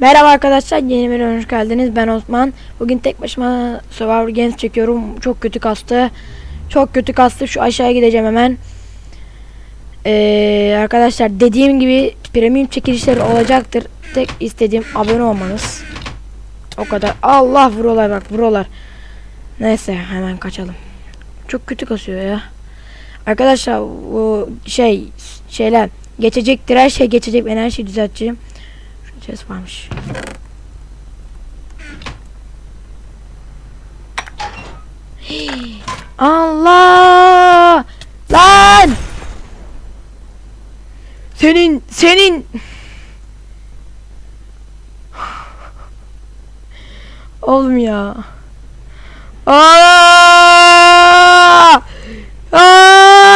Merhaba arkadaşlar yeni bir hoş geldiniz. Ben Osman. Bugün tek başıma Survivor Games çekiyorum. Çok kötü kastı. Çok kötü kastı. Şu aşağıya gideceğim hemen. Ee, Arkadaşlar dediğim gibi Premium çekilişleri olacaktır. Tek istediğim abone olmanız. O kadar. Allah vuruyorlar bak vuruyorlar. Neyse hemen kaçalım. Çok kötü kasıyor ya Arkadaşlar bu şey Şeyler Geçecektir her şey geçecek ben her şeyi düzelteceğim Şu chest varmış Allah! Lan! Senin, senin! Oğlum ya. Aa! Gol!